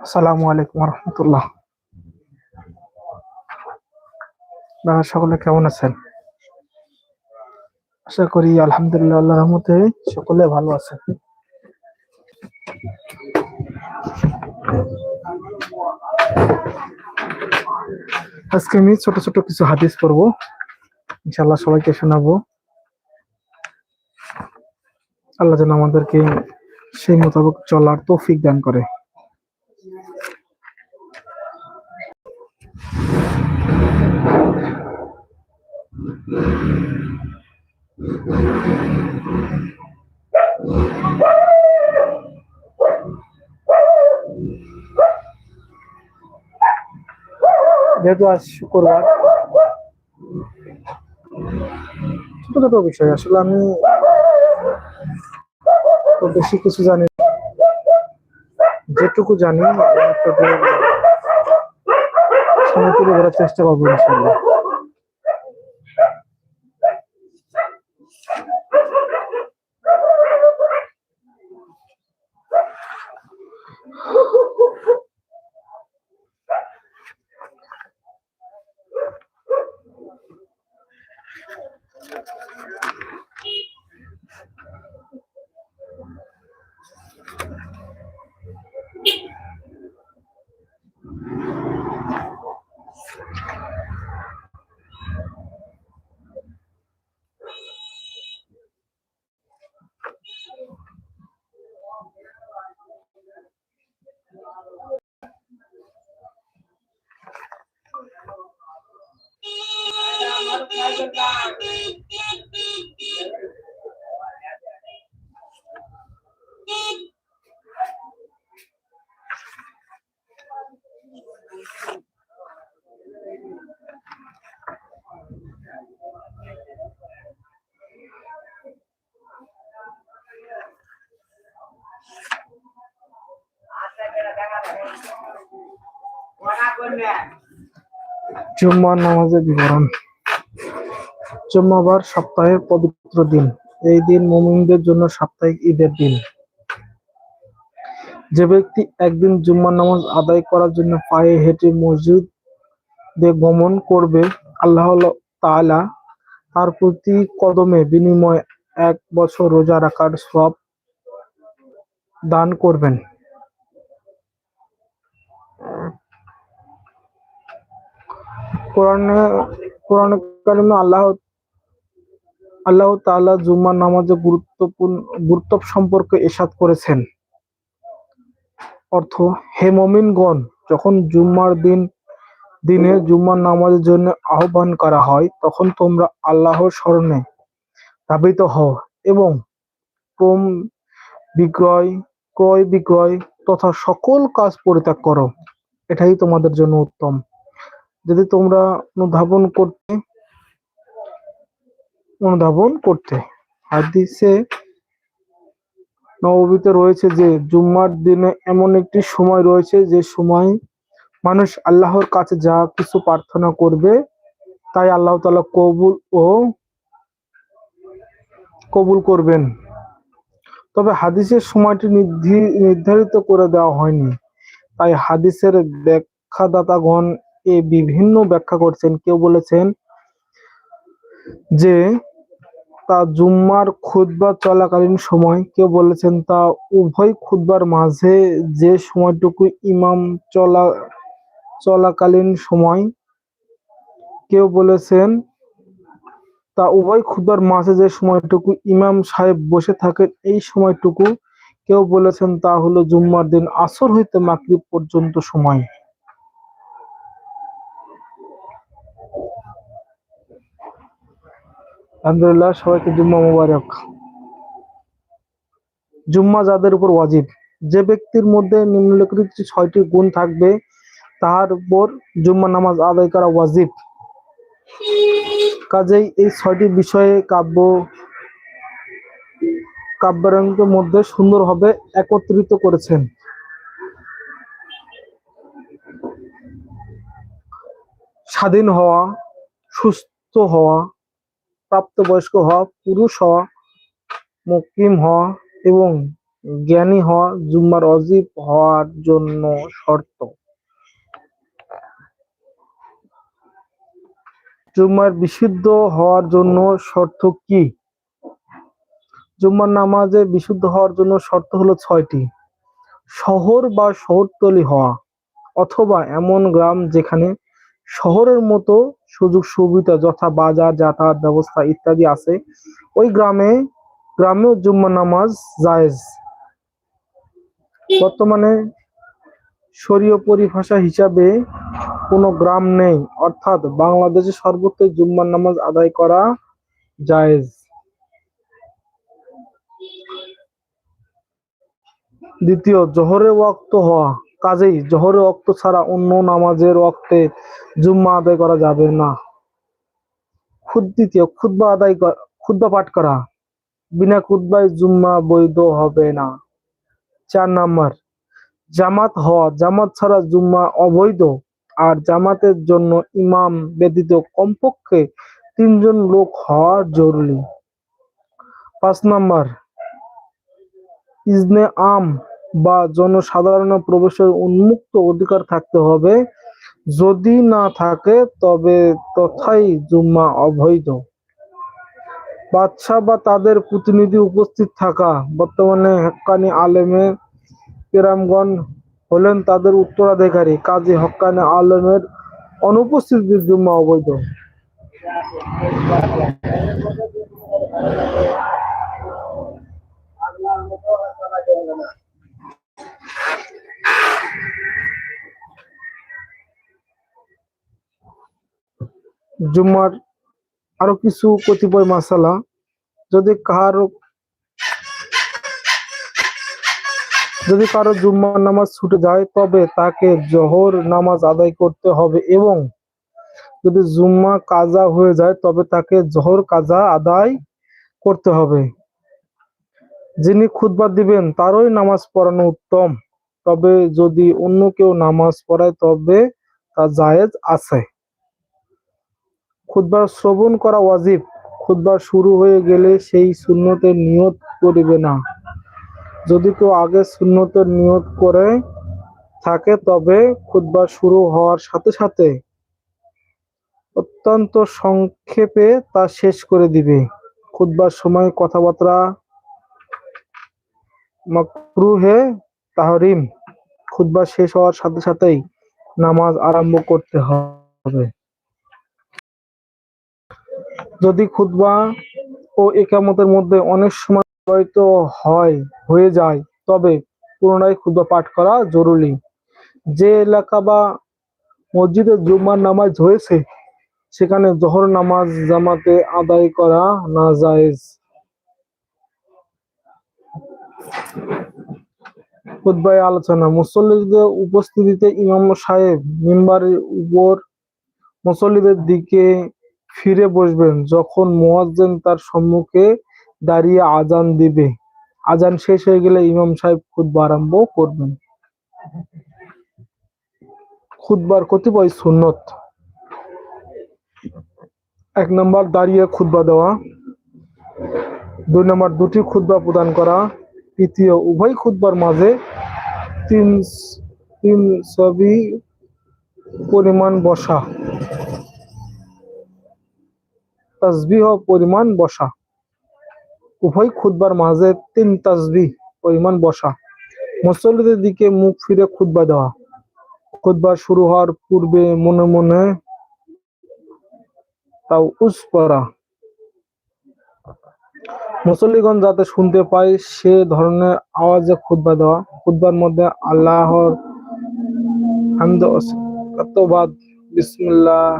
আসসালামু আলাইকুম রহমতুল্লাহ আপনারা সকলে কেমন আছেন? আশা করি আলহামদুলিল্লাহ আল্লাহ রহমতে সকলে ভালো আছেন। আজকে আমি ছোট ছোট কিছু হাদিস পড়ব ইনশাল্লাহ সবাইকে শোনাবো। আল্লাহ যেন আমাদেরকে সেই মোতাবেক চলার তৌফিক দান করে। যেহেতু আজ শুক্রবার ছোট ছোট বিষয়। আসলে আমি বেশি কিছু জানি। যেটুকু জানি আপনাদের চেষ্টা করব ইনশাল্লাহ জুম্মার নামাজের বিবরণ। জুম্মাবার সপ্তাহের পবিত্র দিন। এই দিন মুমিনদের জন্য সাপ্তাহিক ঈদের দিন। যে ব্যক্তি একদিন জুম্মার নামাজ আদায় করার জন্য পায়ে হেঁটে মসজিদে গমন করবে, আল্লাহ তাআলা তার প্রতি কদমে বিনিময়ে এক বছর রোজা রাখার সব দান করবেন। কোরআনে, কোরআন কারিমে আল্লাহ আল্লাহ তাআলা জুম্মার নামাজে গুরুত্বপূর্ণ, গুরুত্ব সম্পর্কে এসাদ করেছেন। অর্থ, হে মমিনগণ, যখন জুম্মার দিন, দিনে জুম্মার নামাজের জন্য আহ্বান করা হয়, তখন তোমরা আল্লাহর স্মরণে ধাবিত হও এবং ক্রম বিক্রয়, ক্রয় বিক্রয় তথা সকল কাজ পরিত্যাগ করো। এটাই তোমাদের জন্য উত্তম। যদি তোমরা অনুধাবন করতে অনুধাবন করতে। হাদিসে নববীতে রয়েছে যে, জুম্মার দিনে এমন একটি সময় রয়েছে যে সময় মানুষ আল্লাহর কাছে যা কিছু প্রার্থনা করবে, তাই আল্লাহ তালা কবুল ও কবুল করবেন। তবে হাদিসের সময়টি নির্ধি- নির্ধারিত করে দেওয়া হয়নি। তাই হাদিসের ব্যাখ্যাদাতাগণ এ বিভিন্ন ব্যাখ্যা করছেন। কেউ বলেছেন যে তা জুম্মার খুতবা চলাকালীন সময় কেউ বলেছেন তা উভয় খুতবার মাঝে যে সময়টুকু ইমাম চলা, চলাকালীন সময়, কেউ বলেছেন তা উভয় খুতবার মাঝে যে সময়টুকু ইমাম সাহেব বসে থাকেন, এই সময়টুকু কেউ বলেছেন তা হলো জুম্মার দিন আসর হইতে মাগরিব পর্যন্ত সময়। আলহামদুলিল্লাহ, সবাইকে জুম্মা মুবারক। জুম্মা যাদের উপর ওয়াজিব, যে ব্যক্তির মধ্যে নিম্নলিখিত ছয়টি গুণ থাকবে, তাহার উপর জুম্মা নামাজ আদায় করা ওয়াজিব। কাজেই এই ছয়টি বিষয়ে কাব্য কাব্যাঙ্গের মধ্যে সুন্দরভাবে একত্রিত করেছেন। স্বাধীন হওয়া, সুস্থ হওয়া প্রাপ্তবয়স্ক হওয়া পুরুষ হওয়া মুকিম হওয়া এবং জ্ঞানী হওয়া জুম্মার অজীব হওয়ার জন্য শর্ত। জুম্মার বিশুদ্ধ হওয়ার জন্য শর্ত কি? জুম্মার নামাজে বিশুদ্ধ হওয়ার জন্য শর্ত হলো ছয়টি। শহর বা শহরতলি হওয়া অথবা এমন গ্রাম যেখানে শহরের মতো সুযোগ সুবিধা যথা বাজার, যাতায়াত ব্যবস্থা ইত্যাদি আছে। ওই গ্রামে গ্রামেও জুম্মা নামাজ জায়েজ। বর্তমানে শরীয় পরিভাষা হিসাবে কোনো গ্রাম নেই, অর্থাৎ বাংলাদেশে সর্বত্র জুম্মার নামাজ আদায় করা জায়েজ। দ্বিতীয়, জোহরের ওয়াক্ত হওয়া। কাজেই জোহরের ওয়াক্ত ছাড়া অন্য নামাজের ওয়াক্তে জুম্মা আদায় করা যাবে না। খুদ দ্বিতীয়, খুতবা আদায় খুতবা পাঠ করা। বিনা খুতবায় জুম্মা বৈধ হবে না। চার নাম্বার, জামাত হওয়া। জামাত ছাড়া জুম্মা অবৈধ। আর জামাতের জন্য ইমাম ব্যতীত কমপক্ষে তিনজন লোক হওয়া জরুরি। পাঁচ নাম্বার, ইজনে আম বা জনসাধারণ প্রবেশের উন্মুক্ত অধিকার থাকতে হবে। যদি না থাকে, তবে তথাই জুম্মা অবৈধ। বাদশাহ বা তাদের প্রতিনিধি উপস্থিত থাকা। বর্তমানে হক্কানি আলেমে কেরামগণ হলেন তাদের উত্তরাধিকারী। কাজী হক্কানি আলেমের অনুপস্থিতি জুম্মা অবৈধ। জুম্মার আরও কিছু কতিপয় মাসালা যদি কারও যদি কারও জুম্মার নামাজ ছুটে যায়, তবে তাকে জোহর নামাজ আদায় করতে হবে এবং যদি জুম্মা কাজা হয়ে যায়, তবে তাকে জোহর কাজা আদায় করতে হবে। যিনি খুতবা দিবেন, তারই নামাজ পড়ানো উত্তম। তবে যদি অন্য কেউ নামাজ পড়ায়, তবে তা জায়েজ আছে। খুতবা শ্রবণ করা ওয়াজিব। খুতবা শুরু হয়ে গেলে সেই সুন্নতের নিয়ত করিবে না। যদি কেউ আগে সুন্নতের নিয়ত করে থাকে, তবে খুতবা শুরু হওয়ার সাথে সাথে অত্যন্ত সংক্ষেপে তা শেষ করে দিবে। খুতবার সময় কথাবার্তা মাকরুহে তাহরিম। খুতবা শেষ হওয়ার সাথে সাথেই নামাজ আরম্ভ করতে হবে। যদি খুতবা ও একামতের মধ্যে অনেক সময় হয়, হয়ে যায়, তবে পুনরায় খুতবা পাঠ করা জরুরি। যে এলাকা বা মসজিদে জুম্মার নামাজ হয়েছে, সেখানে জোহর নামাজ জামাতে আদায় করা না জায়েজ খুতবায় আলোচনা। মুসল্লিদের উপস্থিতিতে ইমাম সাহেব মিম্বারের উপর মুসল্লিদের দিকে ফিরে বসবেন যখন মোয়াজ্জেন তার সম্মুখে দাঁড়িয়ে আজান দিবে। আজান শেষ হয়ে গেলে ইমাম সাহেব খুতবা আরম্ভ করবেন। খুতবার কতিপয় সুন্নত। এক নম্বর, দাঁড়িয়ে খুতবা দেওয়া। দুই নম্বর, দুটি খুতবা প্রদান করা। তৃতীয়, উভয় খুতবার মাঝে তিন তিন সবই পরিমাণ বসা। তাসবিহ পরিমাণ বসা। উভয় খুতবার মাঝে তিন তাসবিহ পরিমাণ বসা। মুসল্লিদের দিকে মুখ ফিরে খুতবা দেওয়া। খুতবা শুরু হওয়ার পূর্বে মনে মনে তাও উস পড়া মুসল্লিগণ যাতে শুনতে পায়, সে ধরনের আওয়াজে খুতবা দেওয়া। খুতবার মধ্যে আল্লাহর হামদ বিসমিল্লাহ।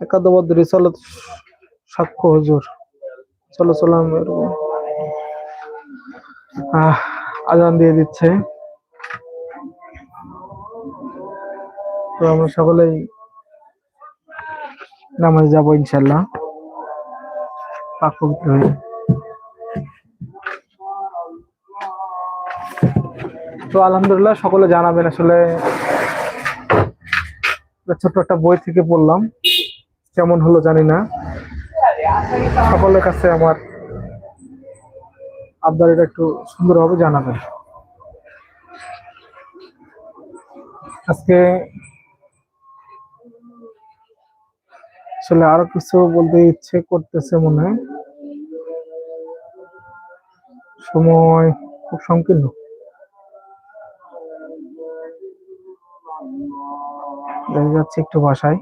একাদবাদ রিসালত সাক্ষ্য হুজুর চলো আহ, আজান দিয়ে দিচ্ছে। তো আমরা সকলেই নামাজ যাব ইনশাল্লাহ পাক হয়ে তো আলহামদুলিল্লাহ সকলে জানাবেন আসলে ছোট্ট একটা বই থেকে পড়লাম। কেমন হলো জানি না। সকলের কাছে আমার আপনারা এটা একটু সুন্দরভাবে জানাবেন। আজকে আসলে আরও কিছু বলতে ইচ্ছে করতেছে মনে। সময় খুব সংকীর্ণ। দেখা যাচ্ছে একটু বাসায়।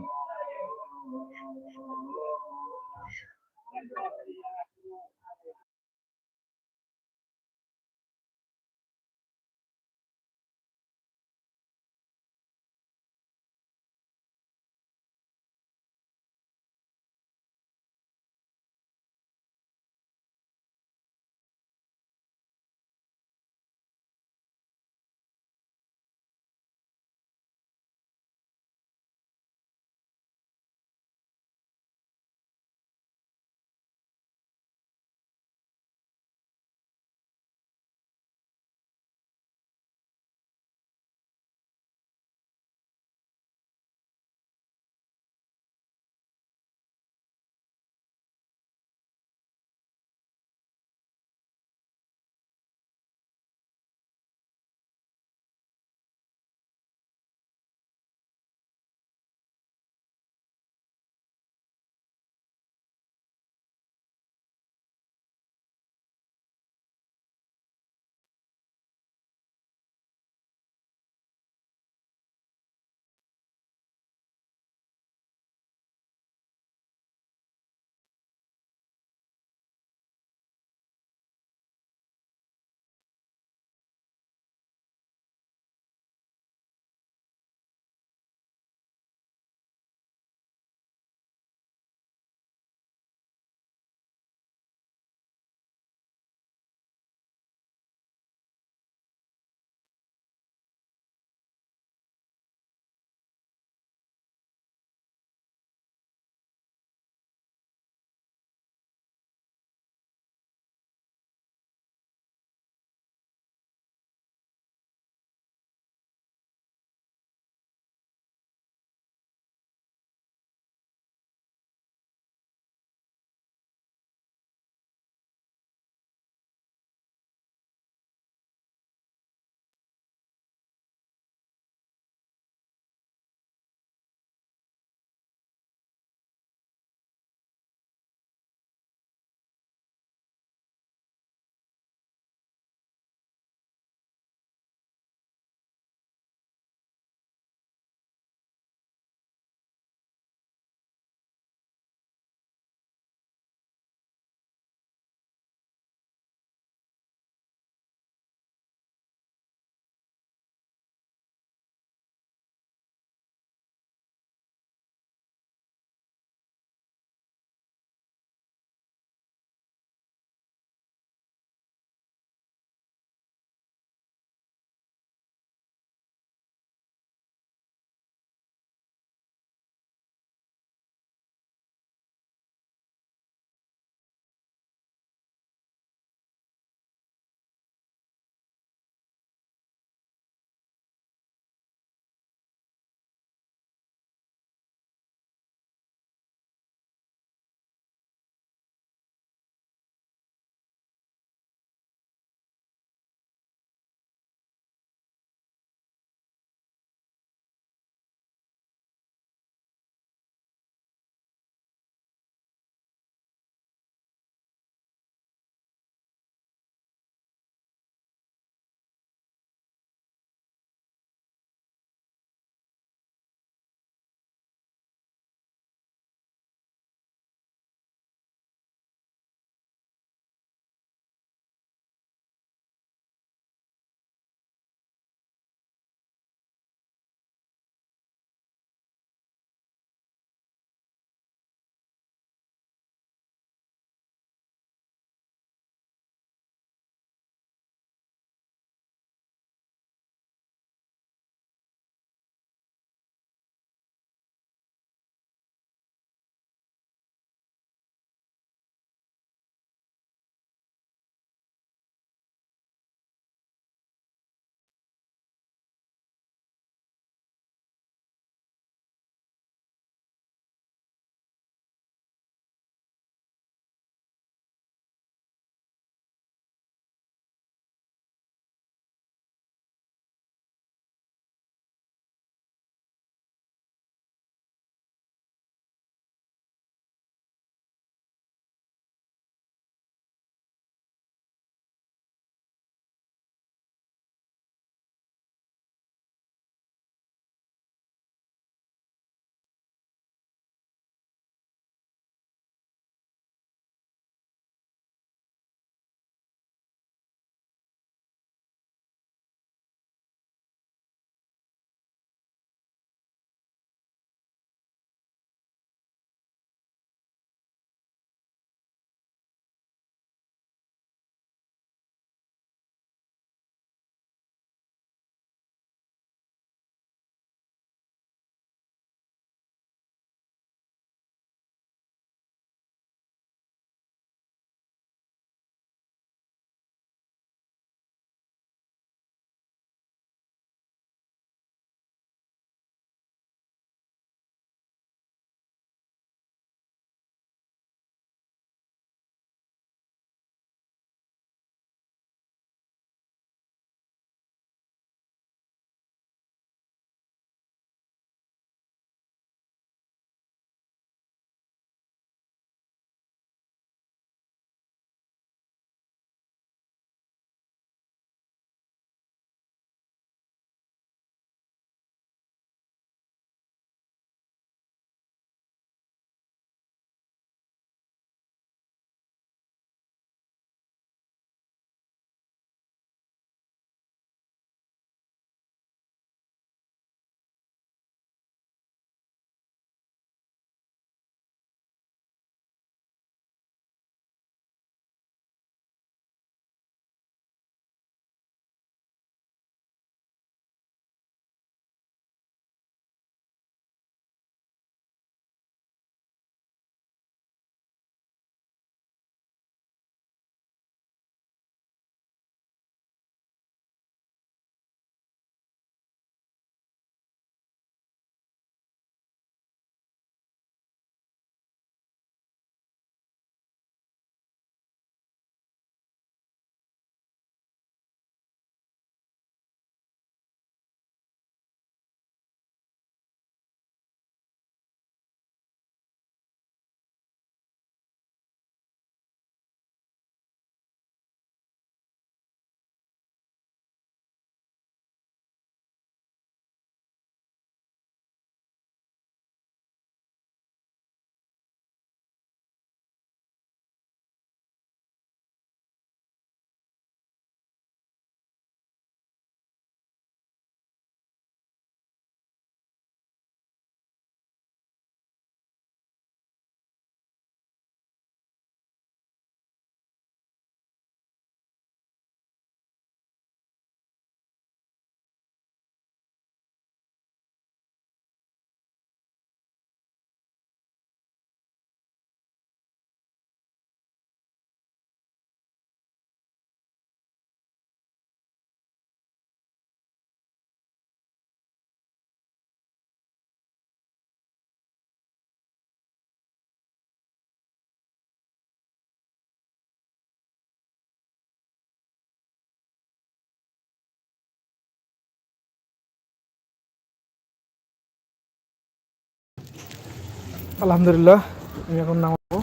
আলহামদুলিল্লাহ, আমি এখন নামাবো।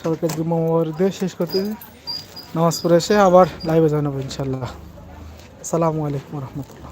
সবাইকে জুম্মা শেষ করতে নামাজ পড়ে এসে আবার লাইভে জানাব ইনশাল্লাহ আসসালামু আলাইকুম রহমতুল্লাহ।